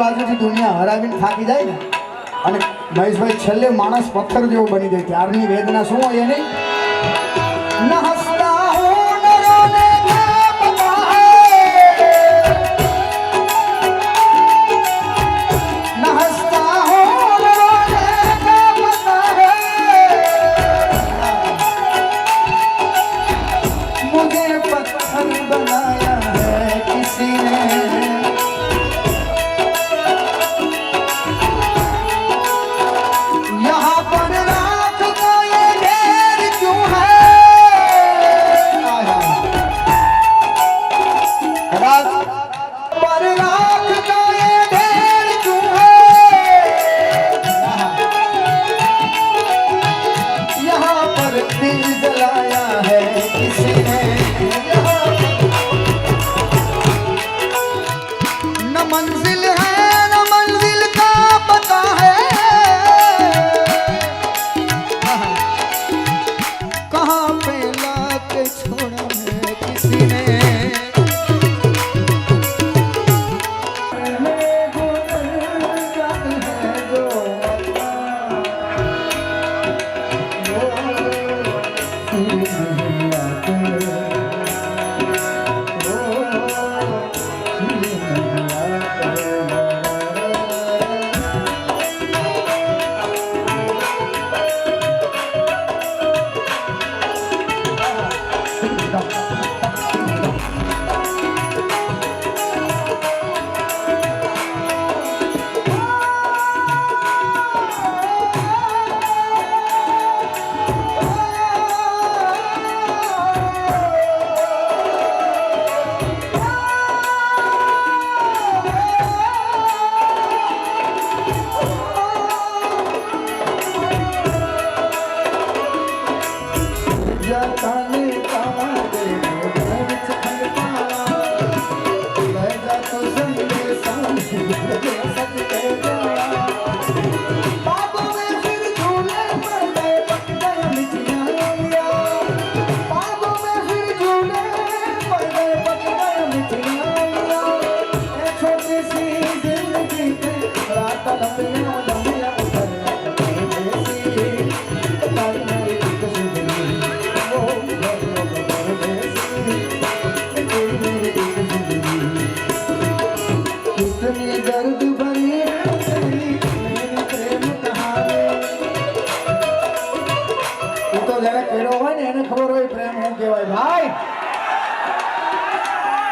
બાજુથી દુનિયા હરાવીને થાકી જાય ને, અને મહેશભાઈ છેલ્લે માણસ પથ્થર જેવો બની જાય. ત્યારની વેદના શું હોય એની? ના কহ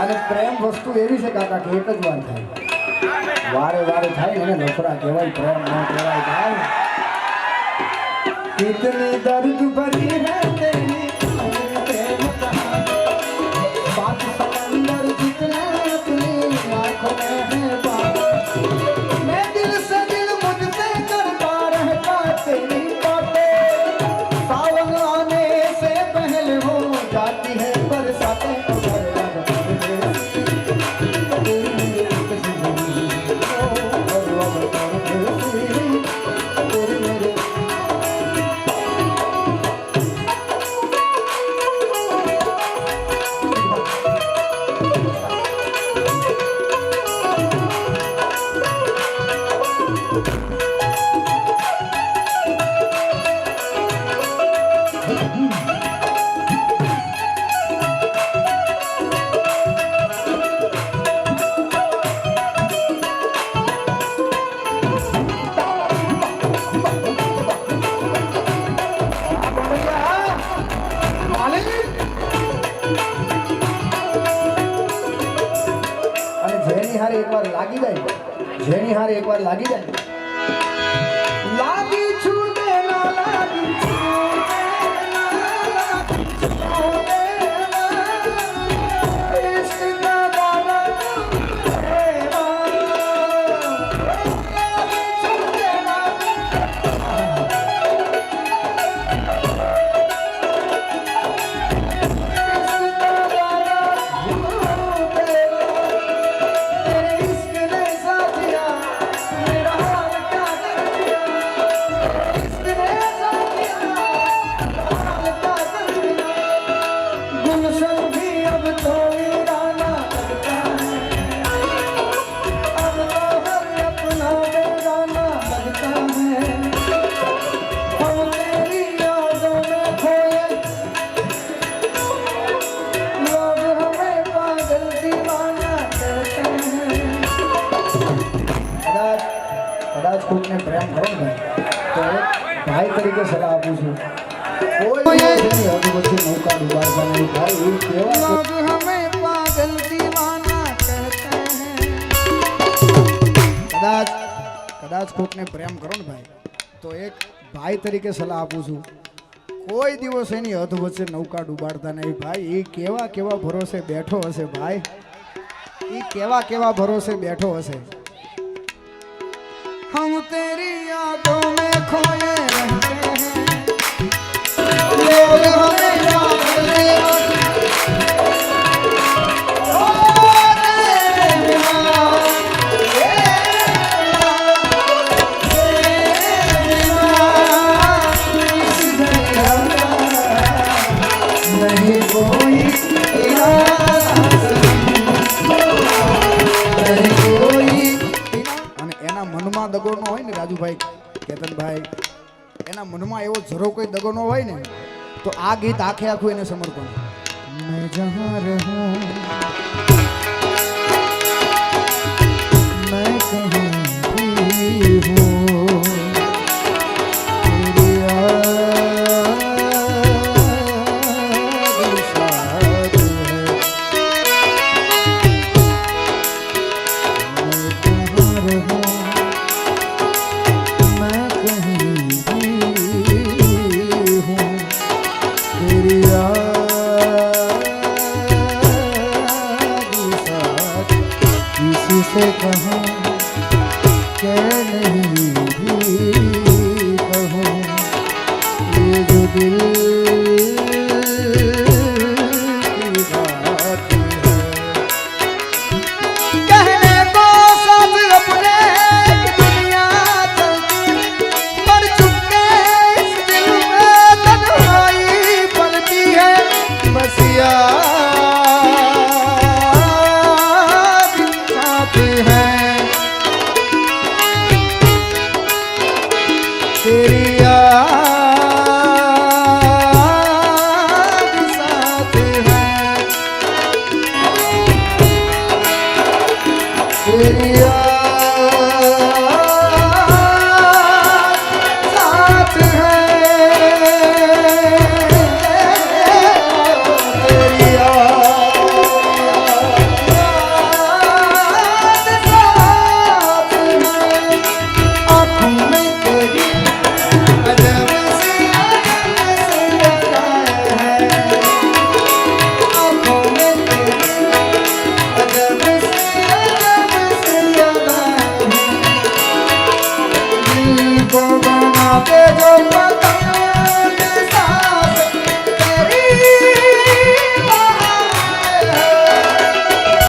અને પ્રેમ વસ્તુ એવી છે કાકા કે જ વાર વારે વારે થાય એને નફરા કહેવાય, પ્રેમ ન કહેવાય. થાય કિતની દર્દ ભરી লাগিয়ে দেন કોઈને પ્રેમ કરો ને તો ભાઈ તરીકે સલાહ આપું છું. કોઈ હદ પછી નૌકા ડુબાડવાની ભાઈ કેવા પાગલ દીવાના કહેતે કદાચ કદાચ કોકને પ્રેમ કરો ને ભાઈ તો એક ભાઈ તરીકે સલાહ આપું છું. કોઈ દિવસ એની હદ વચ્ચે નૌકા ડૂબાડતા નહીં. ભાઈ એ કેવા કેવા ભરોસે બેઠો હશે ભાઈ. એ કેવા કેવા ભરોસે બેઠો હશે. हम तेरी यादों में खोए रहते हैं આ ગીત આખે આખું એને સમર્પણ મેં જહાં રહું મેં કહું